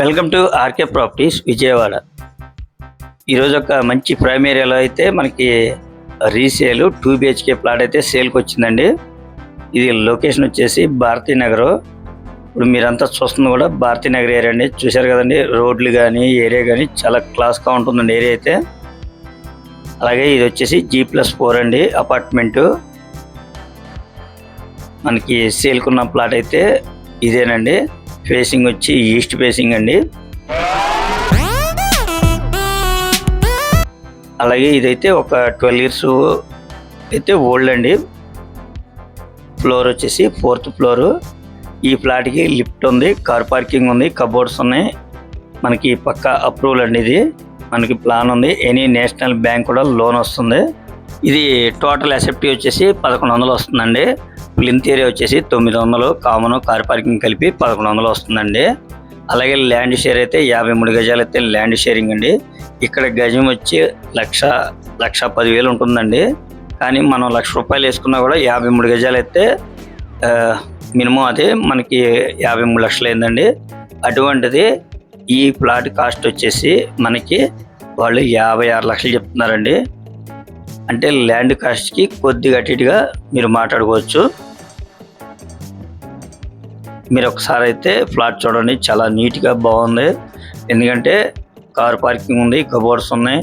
Welcome to R K properties Vijayawada. ఈరోజు ఒక మంచి ప్రైమ్ ఏరియాలో అయితే మనకి రీసేల్ టూ బిహెచ్కే ప్లాట్ అయితే సేల్కి వచ్చిందండి. ఇది లొకేషన్ వచ్చేసి భారతీ నగర్. ఇప్పుడు మీరంతా చూస్తుంది కూడా భారతీ నగర్ ఏరియా అండి. చూశారు కదండి రోడ్లు కానీ ఏరియా కానీ చాలా క్లాస్గా ఉంటుందండి ఏరియా అయితే. అలాగే ఇది వచ్చేసి జీ ప్లస్ ఫోర్ అండి అపార్ట్మెంటు. మనకి సేల్కున్న ప్లాట్ అయితే ఇదేనండి. ఫేసింగ్ వచ్చి ఈస్ట్ ఫేసింగ్ అండి. అలాగే ఇదైతే ఒక ట్వెల్వ్ ఇయర్స్ అయితే ఓల్డ్ అండి. ఫ్లోర్ వచ్చేసి ఫోర్త్ ఫ్లోరు ఈ ఫ్లాట్కి లిఫ్ట్ ఉంది కార్ పార్కింగ్ ఉంది కబోర్డ్స్ ఉన్నాయి. మనకి పక్క అప్రూవల్ అండి ఇది. మనకి ప్లాన్ ఉంది. ఎనీ నేషనల్ బ్యాంక్ కూడా లోన్ వస్తుంది. ఇది టోటల్ అసెప్టీ వచ్చేసి పదకొండు వందలు వస్తుందండి. ప్లింత్ ఏరియా వచ్చేసి తొమ్మిది వందలు కామన్ కార్ పార్కింగ్ కలిపి పదకొండు వందలు వస్తుందండి. అలాగే ల్యాండ్ షేర్ అయితే యాభై మూడు గజాలు అయితే ల్యాండ్ షేరింగ్ అండి. ఇక్కడ గజం వచ్చి లక్ష లక్ష పదివేలు ఉంటుందండి. కానీ మనం లక్ష రూపాయలు వేసుకున్నా కూడా యాభై మూడు గజాలు అయితే మినిమం అది మనకి యాభై మూడు లక్షలు అయిందండి. అటువంటిది ఈ ప్లాట్ కాస్ట్ వచ్చేసి మనకి వాళ్ళు యాభై ఆరు లక్షలు చెప్తున్నారండి. అంటే ల్యాండ్ కాస్ట్కి కొద్దిగా అటు ఇటుగా మీరు మాట్లాడుకోవచ్చు. మీరు ఒకసారి అయితే ఫ్లాట్ చూడండి చాలా నీట్గా బాగుంది. ఎందుకంటే కార్ పార్కింగ్ ఉంది కబోర్డ్స్ ఉన్నాయి.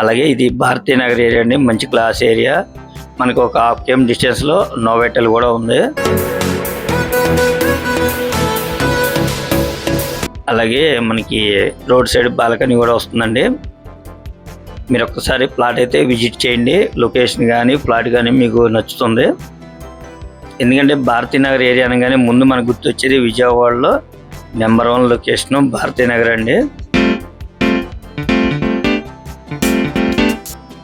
అలాగే ఇది భారతీయ నగర్ ఏరియా అండి మంచి క్లాస్ ఏరియా. మనకు ఒక హాఫ్ కేఎం డిస్టెన్స్లో నోవెటల్ కూడా ఉంది. అలాగే మనకి రోడ్ సైడ్ బాల్కనీ కూడా వస్తుందండి. మీరు ఒక్కసారి ప్లాట్ అయితే విజిట్ చేయండి. లొకేషన్ కానీ ప్లాట్ కానీ మీకు నచ్చుతుంది. ఎందుకంటే భారతీనగర్ ఏరియా అనగానే ముందు మనకు గుర్తొచ్చేది విజయవాడలో నెంబర్ వన్ లొకేషన్ భారతీనగర్ అండి.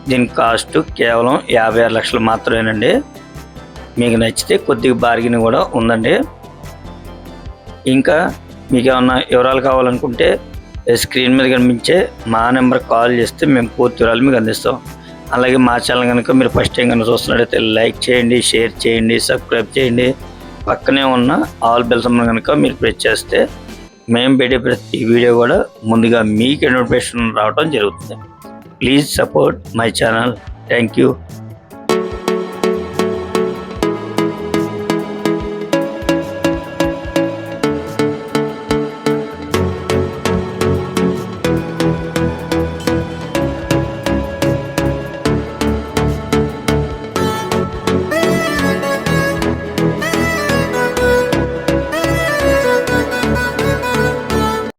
దీని కాస్ట్ కేవలం యాభై ఆరు లక్షలు మాత్రమేనండి. మీకు నచ్చితే కొద్దిగా బార్గిన్ కూడా ఉందండి. ఇంకా మీకు ఏమన్నా వివరాలు కావాలనుకుంటే స్క్రీన్ మీద కనిపించే మా నెంబర్కి కాల్ చేస్తే మేము పూర్తి వివరాలు మీకు అందిస్తాం. అలాగే మా ఛానల్ కనుక మీరు ఫస్ట్ టైం కనుక చూస్తున్నట్టయితే లైక్ చేయండి షేర్ చేయండి సబ్స్క్రైబ్ చేయండి. పక్కనే ఉన్న ఆల్ బెల్ సంబంధం కనుక మీరు ప్రెస్ చేస్తే మేము పెట్టే ప్రతి వీడియో కూడా ముందుగా మీకు నోటిఫికేషన్ రావడం జరుగుతుంది. Please support my channel. Thank you.